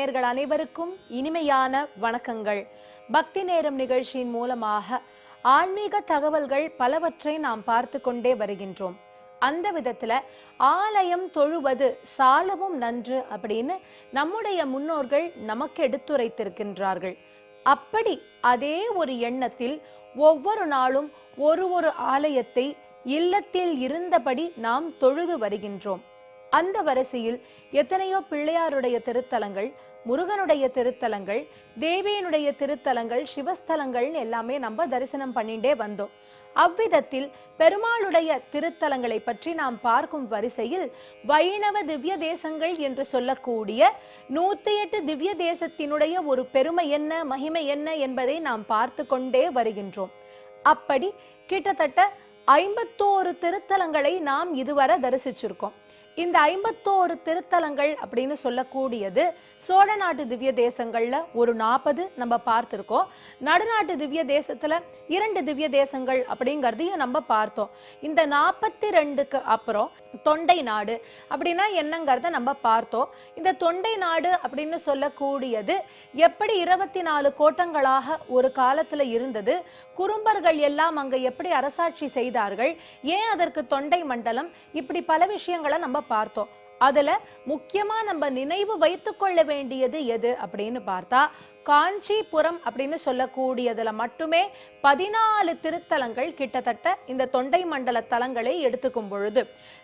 நேர்கள் அனைவருக்கும் இனிமையான வணக்கங்கள். பக்தி நேரம் நிகழ்ச்சியின் மூலமாக ஆன்மீக தகவல்கள் பலவற்றை நாம் பார்த்து கொண்டே வருகின்றோம். அந்த விதத்துல ஆலயம் தொழுவது சாலவும் நன்று அப்படின்னு நம்முடைய முன்னோர்கள் நமக்கு எடுத்துரைத்திருக்கின்றார்கள். அப்படி அதே ஒரு எண்ணத்தில் ஒவ்வொரு நாளும் ஒரு ஒரு ஆலயத்தை இல்லத்தில் இருந்தபடி நாம் தொழுது வருகின்றோம். அந்த வரிசையில் எத்தனையோ பிள்ளையாருடைய திருத்தலங்கள் முருகனுடைய திருத்தலங்கள் தேவியனுடைய திருத்தலங்கள் சிவஸ்தலங்கள் எல்லாமே நம்ம தரிசனம் பண்ணிட்டே வந்தோம். அவ்விதத்தில் பெருமாளுடைய திருத்தலங்களை பற்றி நாம் பார்க்கும் வரிசையில் வைணவ திவ்ய தேசங்கள் என்று சொல்லக்கூடிய நூத்தி எட்டு திவ்ய தேசத்தினுடைய ஒரு பெருமை என்ன மகிமை என்ன என்பதை நாம் பார்த்து கொண்டே வருகின்றோம். அப்படி கிட்டத்தட்ட ஐம்பத்தோரு திருத்தலங்களை நாம் இதுவரை தரிசிச்சிருக்கோம். இந்த ஐம்பத்தோரு திருத்தலங்கள் அப்படின்னு சொல்லக்கூடியது சோழ நாட்டு திவ்ய தேசங்கள்ல ஒரு நாற்பது நம்ம பார்த்துருக்கோம். நடுநாட்டு திவ்ய தேசத்துல இரண்டு திவ்ய தேசங்கள் அப்படிங்கிறதையும் நம்ம பார்த்தோம். இந்த நாற்பத்தி ரெண்டுக்கு அப்புறம் தொண்டை நாடு அப்படின்னா என்னங்கிறத நம்ம பார்த்தோம். இந்த தொண்டை நாடு அப்படின்னு சொல்லக்கூடியது எப்படி இருபத்தி நாலு கோட்டங்களாக ஒரு காலத்துல இருந்தது? குறும்பர்கள் எல்லாம் அங்க எப்படி அரசாட்சி செய்தார்கள்? ஏன் அதற்கு தொண்டை மண்டலம்? இப்படி பல விஷயங்களை நம்ம பார்த்தோம். அதுல முக்கியமா நம்ம நினைவு வைத்து கொள்ள வேண்டியது எது அப்படின்னு பார்த்தா காஞ்சிபுரம் அப்படின்னு சொல்லக்கூடியதுல மட்டுமே பதினாலு திருத்தலங்கள் கிட்டத்தட்ட இந்த தொண்டை மண்டல தலங்களை எடுத்துக்கும் பொழுது.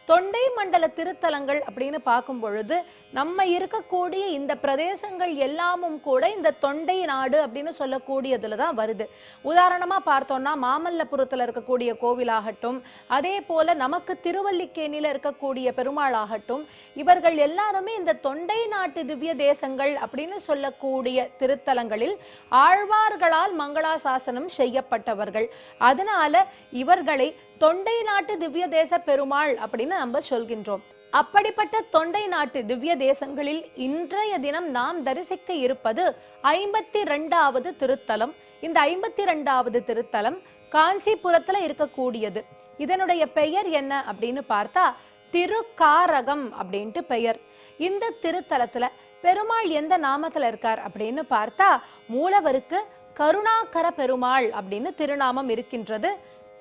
தொண்டை மண்டல திருத்தலங்கள் அப்படின்னு பார்க்கும் பொழுது நம்ம இருக்கக்கூடிய இந்த பிரதேசங்கள் எல்லாமும் கூட இந்த தொண்டை நாடு அப்படின்னு சொல்லக்கூடியதுல தான் வருது. உதாரணமா பார்த்தோம்னா மாமல்லபுரத்துல இருக்கக்கூடிய கோவிலாகட்டும் அதே போல நமக்கு திருவல்லிக்கேணியில் இருக்கக்கூடிய பெருமாளாகட்டும் இவர்கள் எல்லாருமே இந்த தொண்டை நாட்டு திவ்ய தேசங்கள் அப்படின்னு சொல்லக்கூடிய திருத்தலங்களில் ஆழ்வார்களால் மங்களாசாசனம் செய்யப்பட்டவர்கள். அதனால இவர்களை தொண்டை நாட்டு திவ்ய தேச பெருமாள் அப்படின்னு நம்ம சொல்கின்றோம். அப்படிப்பட்ட தொண்டை நாட்டு திவ்ய தேசங்களில் இன்றைய தினம் நாம் தரிசிக்க இருப்பது ஐம்பத்தி ரெண்டாவது திருத்தலம். இந்த ஐம்பத்தி ரெண்டாவது திருத்தலம் காஞ்சிபுரத்துல இருக்கக்கூடியது. இதனுடைய பெயர் என்ன அப்படின்னு பார்த்தா திருக்காரகம் அப்படின்ட்டு பெயர். இந்த திருத்தலத்துல பெருமாள் எந்த நாமத்துல இருக்கார் அப்படின்னு பார்த்தா மூலவருக்கு கருணாகர பெருமாள் அப்படின்னு திருநாமம் இருக்கின்றது.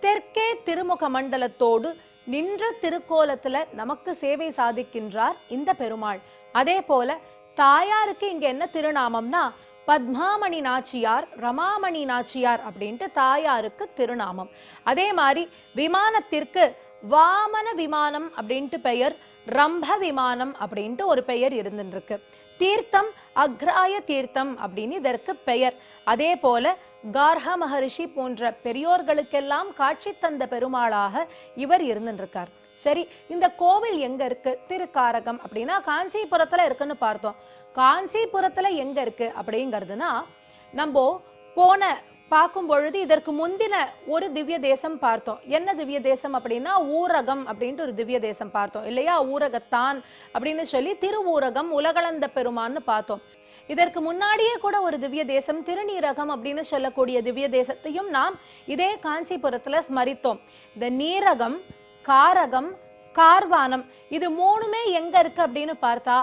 தெற்கே திருமுக மண்டலத்தோடு நின்ற திருக்கோலத்துல நமக்கு சேவை சாதிக்கின்றார் இந்த பெருமாள். அதே போல தாயாருக்கு இங்க என்ன திருநாமம்னா பத்மாமணி நாச்சியார் ரமாமணி நாச்சியார் அப்படின்ட்டு தாயாருக்கு திருநாமம். அதே மாதிரி விமானத்திற்கு வாமன விமானம் அப்படின்ட்டு பெயர் ரம்ப விமானம் அப்படின்ட்டு ஒரு பெயர் இருந்துருக்கு தீர்த்தம் அக்ராய தீர்த்தம் அப்படின்னு இதற்கு பெயர். அதே போல கார்ஹ மகரிஷி போன்ற பெரியோர்களுக்கெல்லாம் காட்சி தந்த பெருமாளாக இவர் இருந்துருக்கார். சரி இந்த கோவில் எங்க இருக்கு? திருக்காரகம் அப்படின்னா காஞ்சிபுரத்துல இருக்குன்னு பார்த்தோம். காஞ்சிபுரத்துல எங்க இருக்கு அப்படிங்கிறதுனா நம்ம போன பார்க்கும் பொழுது இதற்கு முந்தின ஒரு திவ்ய தேசம் பார்த்தோம். என்ன திவ்ய தேசம் அப்படின்னா ஊரகம் அப்படின்ட்டு ஒரு திவ்ய தேசம் பார்த்தோம். இல்லையா? ஊரகத்தான் அப்படின்னு சொல்லி திருவூரகம் உலகளந்த பெருமான்னு பார்த்தோம். இதற்கு முன்னாடியே கூட ஒரு திவ்ய தேசம் திருநீரகம் அப்படின்னு சொல்லக்கூடிய திவ்ய தேசத்தையும் நாம் இதே காஞ்சிபுரத்துல ஸ்மரித்தோம். இந்த நீரகம் காரகம் கார்வானம் இது மூணுமே எங்க இருக்கு அப்படின்னு பார்த்தா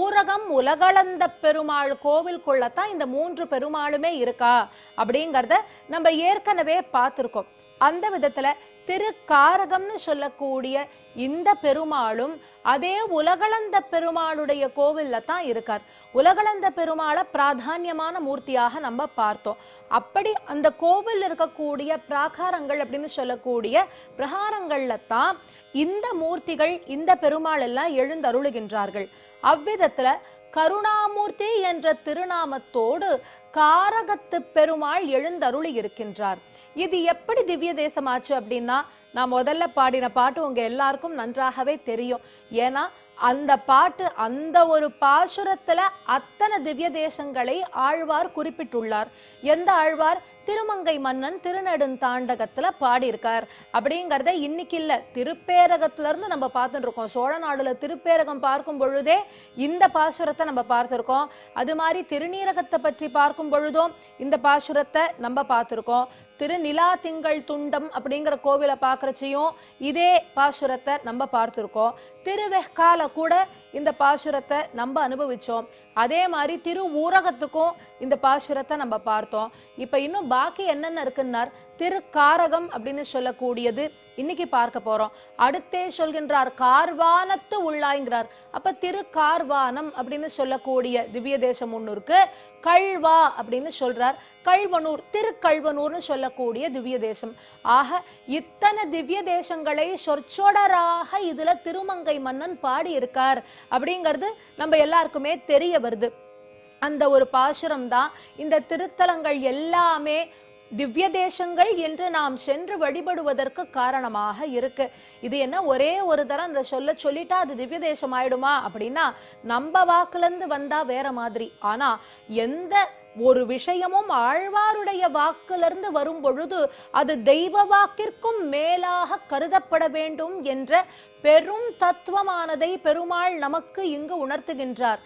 ஊரகம் உலகளந்த பெருமாள் கோவில்குள்ளத்தான் இந்த மூன்று பெருமாளுமே இருக்கா அப்படிங்கிறத நம்ம ஏற்கனவே பார்த்துருக்கோம். அந்த விதத்துல திருக்காரகம்னு சொல்லக்கூடிய இந்த பெருமாளும் அதே உலகளந்த பெருமாளுடைய கோவில்ல தான் இருக்கார். உலகளந்த பெருமாளை பிராதானியமான மூர்த்தியாக நம்ம பார்த்தோம். அப்படி அந்த கோவில் இருக்கக்கூடிய பிராகாரங்கள் அப்படின்னு சொல்லக்கூடிய பிரகாரங்கள்ல தான் இந்த மூர்த்திகள் இந்த பெருமாள் எல்லாம் எழுந்தருளுகின்றார்கள். அவ்விதத்துல கருணாமூர்த்தி என்ற திருநாமத்தோடு காரகத்து பெருமாள் எழுந்தருளி இருக்கின்றார் இது எப்படி திவ்ய தேசமாச்சு அப்படின்னா நான் முதல்ல பாடின பாட்டு உங்க எல்லாருக்கும் நன்றாகவே தெரியும். ஏன்னா அந்த பாட்டு அந்த ஒரு பாசுரத்துல அத்தனை திவ்ய தேசங்களை ஆழ்வார் குறிப்பிட்டுள்ளார். எந்த ஆழ்வார்? திருமங்கை மன்னன் திருநெடுந்தாண்டகத்துல பாடியிருக்கார். அப்படிங்கிறத இன்னைக்கு இல்ல திருப்பேரகத்துல இருந்து நம்ம பார்த்துட்டு இருக்கோம் சோழ நாடுல திருப்பேரகம் பார்க்கும் பொழுதே இந்த பாசுரத்தை நம்ம பார்த்துருக்கோம். அது மாதிரி திருநீரகத்தை பற்றி பார்க்கும் பொழுதும் இந்த பாசுரத்தை நம்ம பார்த்துருக்கோம். திருநிலா திங்கள் துண்டம் அப்படிங்கிற கோவிலை பார்க்குறச்சையும் இதே பாசுரத்தை நம்ம பார்த்துருக்கோம். திருவெஹ்கால கூட இந்த பாசுரத்தை நம்ம அனுபவிச்சோம். அதே மாதிரி திரு ஊரகத்துக்கும் இந்த பாசுரத்தை நம்ம பார்த்தோம். இப்போ இன்னும் பாக்கி என்னென்ன இருக்குன்னார்? திருக்காரகம் அப்படின்னு சொல்லக்கூடியது. இன்னைக்கு பார்க்க போறோம். அடுத்தே சொல்கின்றார் கார்வானத்து உள்ளாய்ங்கிறார். அப்ப திருக்கார்வானம் அப்படின்னு சொல்லக்கூடிய திவ்ய தேசம் ஒண்ணு இருக்கு. அப்படின்னு சொல்றார். கழ்வனூர் திருக்கழ்வனூர்னு சொல்லக்கூடிய திவ்ய தேசம். ஆக இத்தனை திவ்ய தேசங்களை சொற்சொடராக இதுல திருமங்கை மன்னன் பாடி இருக்கார் அப்படிங்கிறது நம்ம எல்லாருக்குமே தெரிய வருது. அந்த ஒரு பாசுரம் தான் இந்த திருத்தலங்கள் எல்லாமே திவ்ய தேசங்கள் என்று நாம் சென்று வழிபடுவதற்கு காரணமாக இருக்கு. இது என்ன? ஒரே ஒரு தரம் அந்த சொல்ல சொல்லிட்டா அது திவ்ய தேசம் ஆயிடுமா அப்படின்னா நம்ம வாக்குலேருந்து வந்தா வேற மாதிரி. ஆனா எந்த ஒரு விஷயமும் ஆழ்வாருடைய வாக்கிலிருந்து வரும் பொழுது அது தெய்வ வாக்கிற்கும் மேலாக கருதப்பட வேண்டும் என்ற பெரும் தத்துவமானதை பெருமாள் நமக்கு இங்கு உணர்த்துகின்றார்.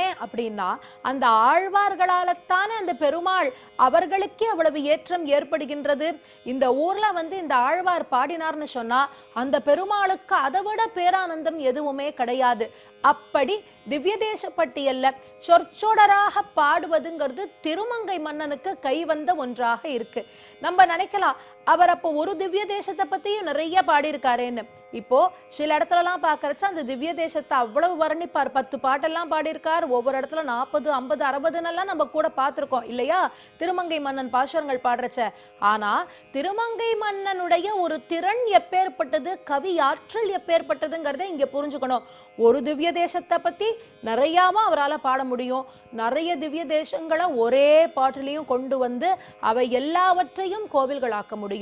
ஏன் அப்படின்னா அந்த ஆழ்வார்களால்தானே அந்த பெருமாள் அவர்களுக்கே அவ்வளவு ஏற்றம் ஏற்படுகின்றது. இந்த ஊர்ல வந்து இந்த ஆழ்வார் பாடினார்னு சொன்னா அந்த பெருமாளுக்கு அதை விட பேரானந்தம் எதுவுமே கிடையாது. அப்படி திவ்யதேச பட்டியல்ல சொற்சொடராக பாடுவதுங்கிறது திருமங்கை மன்னனுக்கு கை வந்த ஒன்றாக இருக்கு. நம்ம நினைக்கலாம் அவர் அப்போ ஒரு திவ்ய தேசத்தை பத்தியும் நிறைய பாடியிருக்காருன்னு. இப்போ சில இடத்துலலாம் பார்க்கறச்ச அந்த திவ்ய தேசத்தை அவ்வளவு வர்ணிப்பார். பத்து பாட்டெல்லாம் பாடியிருக்கார். ஒவ்வொரு இடத்துல நாற்பது ஐம்பது அறுபதுன்னெல்லாம் நம்ம கூட பார்த்துருக்கோம். இல்லையா? திருமங்கை மன்னன் பாசுரங்கள் பாடுறச்ச. ஆனா திருமங்கை மன்னனுடைய ஒரு திறன் எப்பேற்பட்டது கவி ஆற்றல் எப்பேற்பட்டதுங்கிறத இங்க புரிஞ்சுக்கணும். ஒரு திவ்ய தேசத்தை பத்தி நிறையாவும் அவரால் பாட முடியும். நிறைய திவ்ய தேசங்களை ஒரே பாட்டிலையும் கொண்டு வந்து அவை எல்லாவற்றையும் கோவில்களாக்க முடியும்.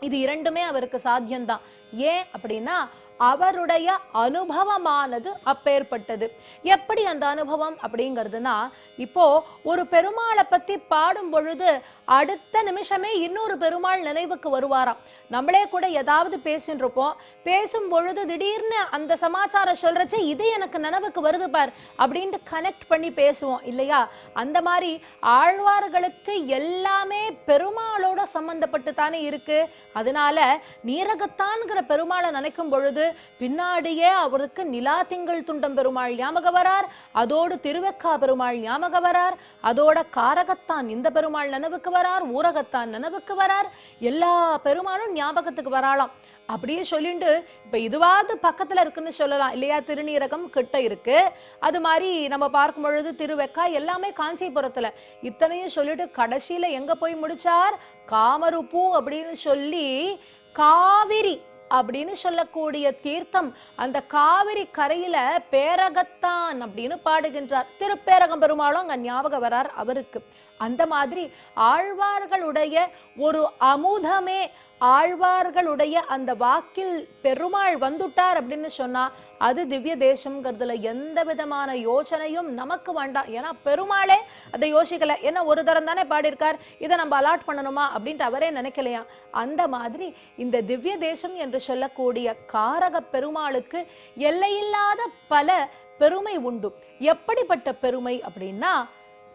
இது இரண்டுமே அவருக்கு சாத்தியம்தான். ஏன் அப்படின்னா அவருடைய அனுபவமானது அப்பேற்பட்டது. எப்படி அந்த அனுபவம் அப்படிங்கிறதுனா இப்போ ஒரு பெருமாளை பத்தி பாடும் பொழுது அடுத்த நிமிஷமே இன்னொரு பெருமாள் நினைவுக்கு வருவாராம். நம்மளே கூட ஏதாவது பேசின்னு இருப்போம் பேசும் பொழுது திடீர்னு அந்த சமாச்சாரம் சொல்றச்சே இது எனக்கு நினைவுக்கு வருது பார் அப்படின்ட்டு கனெக்ட் பண்ணி பேசுவோம் இல்லையா? அந்த மாதிரி ஆழ்வார்களுக்கு எல்லாமே பெருமாளோட சம்பந்தப்பட்டு தானே இருக்கு. அதனால நீரகத்தான்கிற பெருமாளை நினைக்கும் பொழுது பின்னாடியே அவருக்கு நிலா திங்கள் துண்டம் பெருமாள் ஞாபகம் வரார். அதோடு திருவெக்கா பெருமாள் ஞாபகம் வரார். அதோட காரகத்தான் இந்த பெருமாள் நினைவுக்கு வரார். ஊரகத்தான் நினைவுக்கு வரார். எல்லா பெருமாளும் ஞாபகத்துக்கு வராளாம். அப்படியே சொல்லிட்டு இப்ப இதுவாவது பக்கத்துல இருக்குன்னு சொல்லலாம். இல்லையா? திருநீரகம் கிட்ட இருக்கு. அது மாதிரி நம்ம பார்க்கும் பொழுது திருவெக்கா எல்லாமே காஞ்சிபுரத்துல. இத்தனையும் சொல்லிட்டு கடைசியில் எங்க போய் முடிச்சார்? காமருப்பூ அப்படின்னு சொல்லி காவிரி அப்படின்னு சொல்லக்கூடிய தீர்த்தம் அந்த காவிரி கரையில பேரகத்தான் அப்படின்னு பாடுகின்றார். திருப்பேரகம் பெருமாளும் அங்க ஞாபகம் வரார் அவருக்கு. அந்த மாதிரி ஆழ்வார்களுடைய ஒரு அமுதமே ஆழ்வார்களுடைய அந்த வாக்கில் பெருமாள் வந்துட்டார் அப்படின்னு சொன்னா அது திவ்ய தேசம்ங்கிறதுல எந்த விதமான யோசனையும் நமக்கு வேண்டாம். ஏன்னா பெருமாளே அதை யோசிக்கல. ஏன்னா ஒரு தரம் தானே பாடியிருக்கார். இதை நம்ம அலாட் பண்ணணுமா அப்படின்ட்டு அவரே நினைக்கலையா? அந்த மாதிரி இந்த திவ்ய தேசம் என்று சொல்லக்கூடிய காரக பெருமாளுக்கு எல்லையில்லாத பல பெருமை உண்டு. எப்படிப்பட்ட பெருமை அப்படின்னா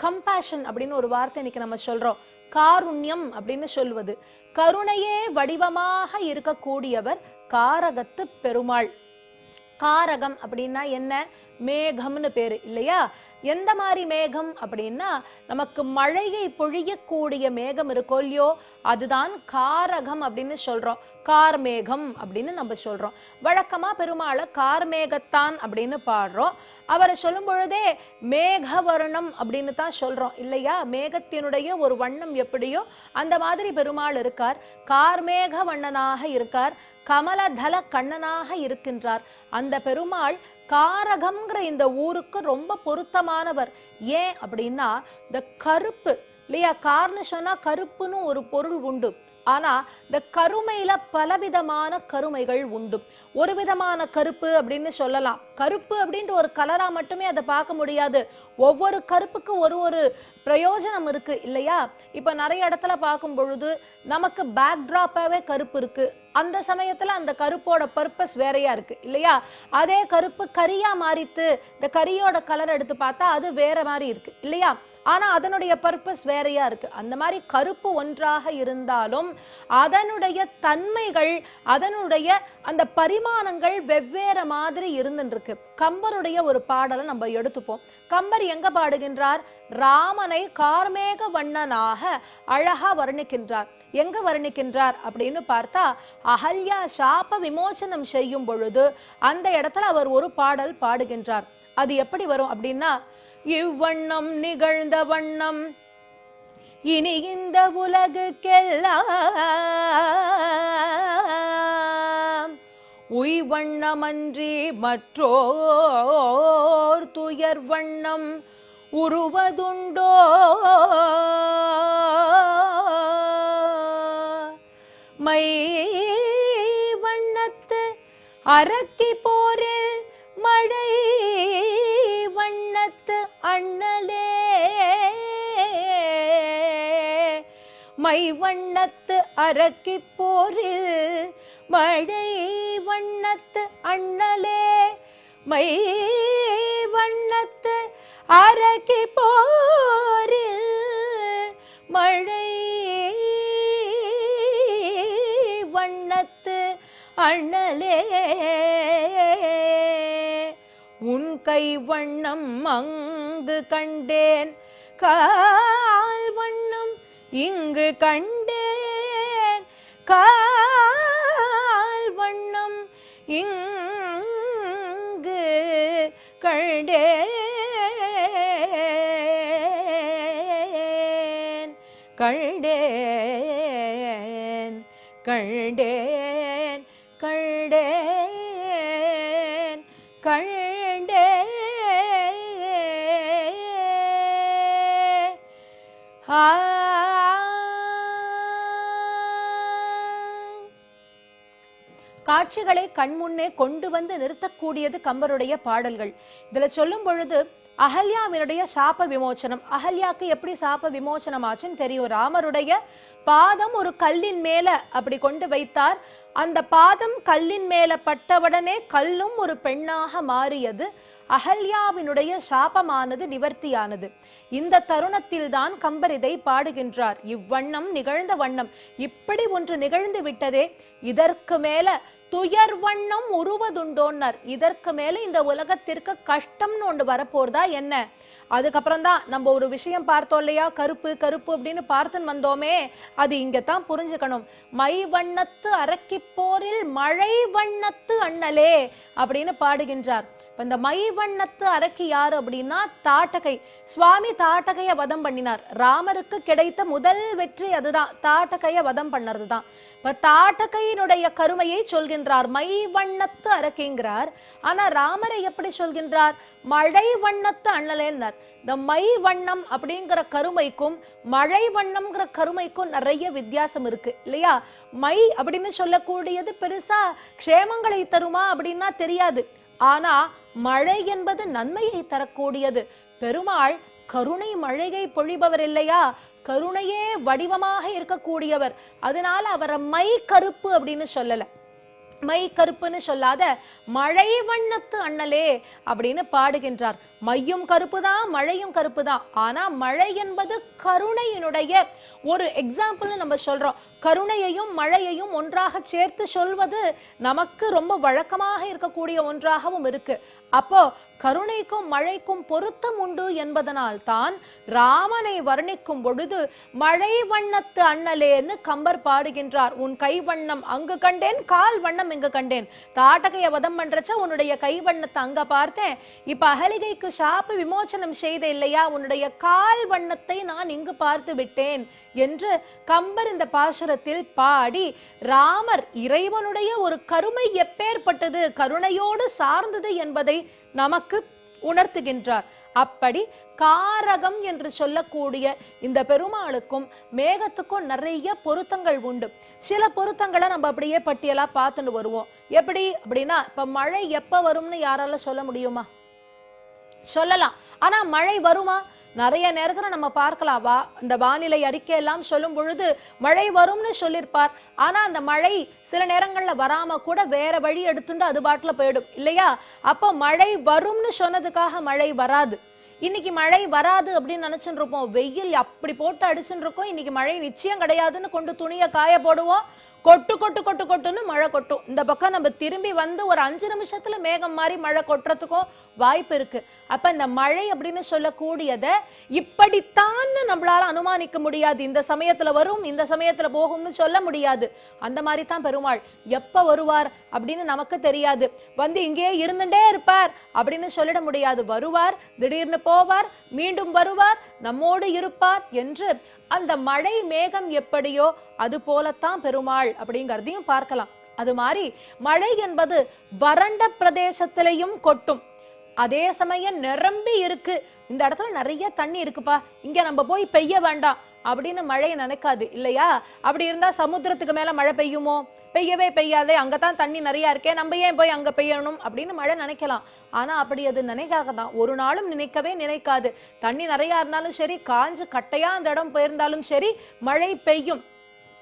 கம்பேஷன் அப்படின்னு ஒரு வார்த்தை இன்னைக்கு நம்ம சொல்றோம். காருண்யம் அப்படின்னு சொல்வது. கருணையே வடிவமாக இருக்கக்கூடியவர் காரகத்து பெருமாள். காரகம் அப்படின்னா என்ன? மேகம்னு பேரு இல்லையா? எந்த மாதிரி மேகம் அப்படின்னா நமக்கு மழையை பொழியக்கூடிய மேகம் இருக்கோ இல்லையோ அதுதான் காரகம் அப்படின்னு சொல்றோம். கார்மேகம் அப்படின்னு நம்ம சொல்றோம். வழக்கமா பெருமாளை கார்மேகத்தான் அப்படின்னு பாடுறோம். அவரை சொல்லும் பொழுதே மேகவர்ணம் அப்படின்னு தான் சொல்றோம். இல்லையா? மேகத்தினுடைய ஒரு வண்ணம் எப்படியோ அந்த மாதிரி பெருமாள் இருக்கார். கார்மேக வண்ணனாக இருக்கார். கமலதல கண்ணனாக இருக்கின்றார். அந்த பெருமாள் காரகம்ங்கிற இந்த ஊருக்கு ரொம்ப பொருத்தமானவர். ஏன் அப்படின்னா இந்த கருப்பு இல்லையா? கார்னு சொன்னா கருப்புன்னு ஒரு பொருள் உண்டு. ஆனா இந்த கருமையில பலவிதமான கருமைகள் உண்டு. ஒரு விதமான கருப்பு அப்படின்னு சொல்லலாம். கருப்பு அப்படின்ட்டு ஒரு கலரா மட்டுமே அதை பார்க்க முடியாது. ஒவ்வொரு கருப்புக்கு ஒரு ஒரு பிரயோஜனம் இருக்கு இல்லையா? இப்ப நிறைய இடத்துல பார்க்கும் பொழுது நமக்கு பேக்ட்ராப்பாவே கருப்பு இருக்கு. அந்த சமயத்துல அந்த கருப்போட பர்பஸ் வேறையா இருக்கு இல்லையா? அதே கருப்பு கரியா மாறித்து இந்த கரியோட கலர் எடுத்து பார்த்தா அது வேற மாதிரி இருக்கு இல்லையா? ஆனா அதனுடைய பர்பஸ் வேறையா இருக்கு. அந்த மாதிரி கருப்பு ஒன்றாக இருந்தாலும் அதனுடைய தன்மைகள் அதனுடைய அந்த பரிமாணங்கள் வெவ்வேறு மாதிரி இருந்துருக்கு கம்பருடைய ஒரு பாடலை நம்ம எடுத்துப்போம். கம்பர் எங்க பாடுகின்றார்? ராமனை கார்மேக வண்ணனாக அழகா வர்ணிக்கின்றார். எங்க வர்ணிக்கின்றார் அப்படின்னு பார்த்தா அகல்யா சாப விமோசனம் செய்யும் பொழுது அந்த இடத்துல அவர் ஒரு பாடல் பாடுகின்றார். அது எப்படி வரும் அப்படின்னா இவ்வண்ணம் நிகழ்ந்த வண்ணம். இனி இந்த உலகுக்கெல்லாம் உய்வண்ணமன்றி மற்றோர் துயர் வண்ணம் உருவதுண்டோ? மை வண்ணத்து அரக்கி போரில் வண்ணத்து அரக்கி போரில் மழை வண்ணத்து அண்ணலே. மை வண்ணத்து அரக்கி போரில் மழை வண்ணத்து அண்ணலே. உன் கை வண்ணம் அங்கு கண்டேன். கா இங்கு கண்டேன் கால் வண்ணம். இங்கு கண்டேன் கண்டேன் கண்டேன் கண்டேன் கண் காட்சிகளை கண்முன்னே கொண்டு வந்து நிறுத்தக்கூடியது கம்பருடைய பாடல்கள். இதுல சொல்லும் பொழுது அகல்யாவினுடைய சாப விமோச்சனம். அகல்யாக்கு எப்படி சாப விமோச்சனம் ஆச்சுன்னு தெரியும். ராமருடைய பாதம் ஒரு கல்லின் மேல அப்படி கொண்டு வைத்தார். அந்த பாதம் கல்லின் மேல பட்டவுடனே கல்லும் ஒரு பெண்ணாக மாறியது. அகல்யாவினுடைய சாபமானது நிவர்த்தியானது. இந்த தருணத்தில் தான் கம்பர் இதை பாடுகின்றார். இவ்வண்ணம் நிகழ்ந்த வண்ணம். இப்படி ஒன்று நிகழ்ந்து விட்டதே. இதற்கு மேல துயர் வண்ணம் உருவதுண்டோன்னர். இதற்கு மேல இந்த உலகத்திற்கு கஷ்டம்னு ஒன்று வரப்போறதா என்ன? அதுக்கப்புறம் தான் நம்ம ஒரு விஷயம் பார்த்தோம் இல்லையா? கருப்பு கருப்பு அப்படின்னு பார்த்துன்னு வந்தோமே அது இங்கே தான் புரிஞ்சுக்கணும். மை வண்ணத்து அரக்கிப்போரில் மழை வண்ணத்து அண்ணலே அப்படின்னு பாடுகின்றார். இந்த மை வண்ணத்து அரக்கி யார் அப்படின்னா தாட்டகை. சுவாமி தாட்டகையை வதம் பண்ணினார். ராமருக்கு கிடைத்த முதல் வெற்றி அதுதான். தாட்டகையை வதம் பண்ணுறது தான் இப்போ தாட்டகையினுடைய கருமையை சொல்கின்றார். மை வண்ணத்து அரக்கிங்கிறார். ஆனால் ராமரை எப்படி சொல்கின்றார்? மழை வண்ணத்து அண்ணலேன்னார். இந்த மை வண்ணம் அப்படிங்கிற கருமைக்கும் மழை வண்ணம்ங்கிற கருமைக்கும் நிறைய வித்தியாசம் இருக்கு. இல்லையா? மை அப்படின்னு சொல்லக்கூடியது பெருசா க்ஷேமங்களை தருமா அப்படின்னா தெரியாது. ஆனால் மழை என்பது நன்மையை தரக்கூடியது. பெருமாள் கருணை மழையை பொழிபவர் இல்லையா? கருணையே வடிவமாக இருக்கக்கூடியவர். அதனால அவரை மை கருப்பு அப்படின்னு சொல்லல. மை கருப்புன்னு சொல்லாத மழை வண்ணத்து அண்ணலே அப்படின்னு பாடுகின்றார். மையும் கருப்பு தான் மழையும் கருப்பு தான் ஆனா மழை என்பது கருணையினுடைய ஒரு எக்ஸாம்பிள்னு நம்ம சொல்றோம். கருணையையும் மழையையும் ஒன்றாக சேர்த்து சொல்வது நமக்கு ரொம்ப வழக்கமாக இருக்கக்கூடிய ஒன்றாகவும் இருக்கு. அப்போ கருணைக்கும் மழைக்கும் பொருத்தம் உண்டு என்பதனால் தான் ராமனை வர்ணிக்கும் பொழுது மழை வண்ணத்து அண்ணலேன்னு கம்பர் பாடுகின்றார். உன் கை வண்ணம் அங்கு கண்டேன் கால் வண்ணம் இங்கு கண்டேன். தாட்டகைய வதம் பண்றச்ச உன்னுடைய கை வண்ணத்தை அங்க பார்த்தேன். இப்ப அகலிகைக்கு சாப்பு விமோச்சனம் செய்த இல்லையா? உன்னுடைய கால் வண்ணத்தை நான் இங்கு பார்த்து விட்டேன் என்று கம்பர் இந்த பாசுரத்தில் பாடி ராமர் இறைவனுடைய ஒரு கருமை எப்பேற்பட்டது? கருணையோடு சார்ந்தது என்பதை நமக்கு உணர்த்துகின்றார். அப்படி காரகம் என்று சொல்லக்கூடிய இந்த பெருமாளுக்கும் மேகத்துக்கும் நிறைய பொருத்தங்கள் உண்டு. சில பொருத்தங்களை நம்ம அப்படியே பட்டியலா பார்த்துட்டு வருவோம். எப்படி அப்படின்னா இப்ப மழை எப்ப வரும்னு யாரால சொல்ல முடியுமா? சொல்லலாம். ஆனா மழை வருமா? நிறைய நேரத்தில் நம்ம பார்க்கலாம். வா இந்த வானிலை அறிக்கை எல்லாம் சொல்லும் பொழுது மழை வரும்னு சொல்லியிருப்பார். ஆனா அந்த மழை சில நேரங்கள்ல வராம கூட வேற வழி எடுத்துட்டு அது பாட்டில் போயிடும். இல்லையா? அப்போ மழை வரும்னு சொன்னதுக்காக மழை வராது. இன்னைக்கு மழை வராது அப்படின்னு நினைச்சுட்டு இருப்போம் வெயில் அப்படி போட்டு அடிச்சுட்டு இருக்கோம் இன்னைக்கு மழை நிச்சயம் கிடையாதுன்னு கொண்டு துணியை காய போடுவோம். கொட்டு கொட்டு கொட்டு கொட்டுன்னு மழை கொட்டும். இந்த பக்கம் நம்ம திரும்பி வந்து ஒரு அஞ்சு நிமிஷத்துல மேகம் மாதிரி மழை கொட்டுறதுக்கும் வாய்ப்பு இருக்கு. அப்ப இந்த மழை அப்படின்னு சொல்லக்கூடியதை இப்படித்தான் நம்மளால அனுமானிக்க முடியாது. இந்த சமயத்துல வரும் இந்த சமயத்துல போகும்னு சொல்ல முடியாது. அந்த மாதிரி தான் பெருமாள். எப்ப வருவார் அப்படின்னு நமக்கு தெரியாது. வந்து இங்கேயே இருந்துட்டே இருப்பார் அப்படின்னு சொல்லிட முடியாது. வருவார் திடீர்னு போவார் மீண்டும் வருவார் நம்மோடு இருப்பார் என்று அந்த மழை மேகம் எப்படியோ அது போலத்தான் பெருமாள் அப்படிங்கிறதையும் பார்க்கலாம். அது மாதிரி மழை என்பது வறண்ட பிரதேசத்திலையும் கொட்டும். அதே சமயம் நிரம்பி இருக்கு. இந்த இடத்துல நிறைய தண்ணி இருக்குப்பா. இங்க நம்ம போய் பெய்ய வேண்டாம் அப்படின்னு மழையை நினைக்காது இல்லையா? அப்படி இருந்தா சமுத்திரத்துக்கு மேல மழை பெய்யுமோ? பெய்யவே பெய்யாதே. அங்கதான் தண்ணி நிறைய இருக்கே. நம்ம ஏன் போய் அங்க பெய்யணும் அப்படின்னு மழை நினைக்கலாம். ஆனா அப்படி அது நினைக்காக தான். ஒரு நாளும் நினைக்கவே நினைக்காது. தண்ணி நிறையா இருந்தாலும் சரி காஞ்சு கட்டையா அந்த இடம் போயிருந்தாலும் சரி மழை பெய்யும்.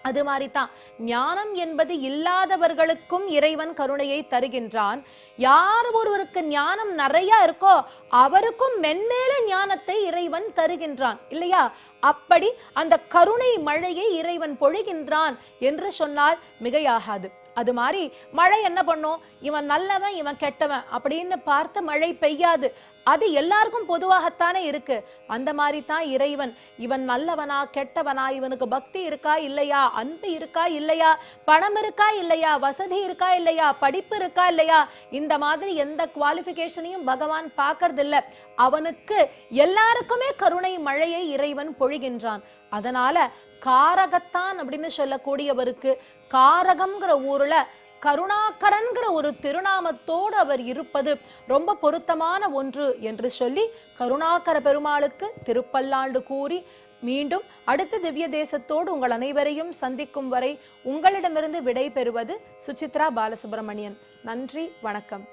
அது மாதிரி தான் ஞானம் என்பது இல்லாதவர்களுக்கும் இறைவன் கருணையை தருகின்றான். யார் ஒருவருக்கு ஞானம் நிறைய இருக்கோ அவருக்கும் மென்மேல ஞானத்தை இறைவன் தருகின்றான். இல்லையா? அப்படி அந்த கருணை மழையை இறைவன் பொழிகின்றான் என்று சொன்னால் மிகையாகாது. அது மாதிரி மழை என்ன பண்ணும்? இவன் நல்லவன் இவன் கெட்டவன் அப்படின்னு பார்த்து மழை பெய்யாது. அது எல்லாருக்கும் பொதுவாகத்தானே இருக்கு. அந்த மாதிரி தான் இறைவன். இவன் நல்லவனா கெட்டவனா இவனுக்கு பக்தி இருக்கா இல்லையா? அன்பு இருக்கா இல்லையா? பணம் இருக்கா இல்லையா? வசதி இருக்கா இல்லையா? படிப்பு இருக்கா இல்லையா? இந்த மாதிரி எந்த குவாலிஃபிகேஷனையும் பகவான் பார்க்கறது இல்லை அவனுக்கு எல்லாருக்குமே கருணை மழையை இறைவன் பொழிகின்றான். அதனால காரகத்தான் அப்படின்னு சொல்லக்கூடியவருக்கு காரகம்ங்கிற ஊர்ல கருணாகரன்கிற ஒரு திருநாமத்தோடு அவர் இருப்பது ரொம்ப பொருத்தமான ஒன்று என்று சொல்லி கருணாகர பெருமாளுக்கு திருப்பல்லாண்டு கூறி மீண்டும் அடுத்த திவ்ய தேசத்தோடு உங்கள் அனைவரையும் சந்திக்கும் வரை உங்களிடமிருந்து விடை பெறுவது சுசித்ரா பாலசுப்ரமணியன். நன்றி வணக்கம்.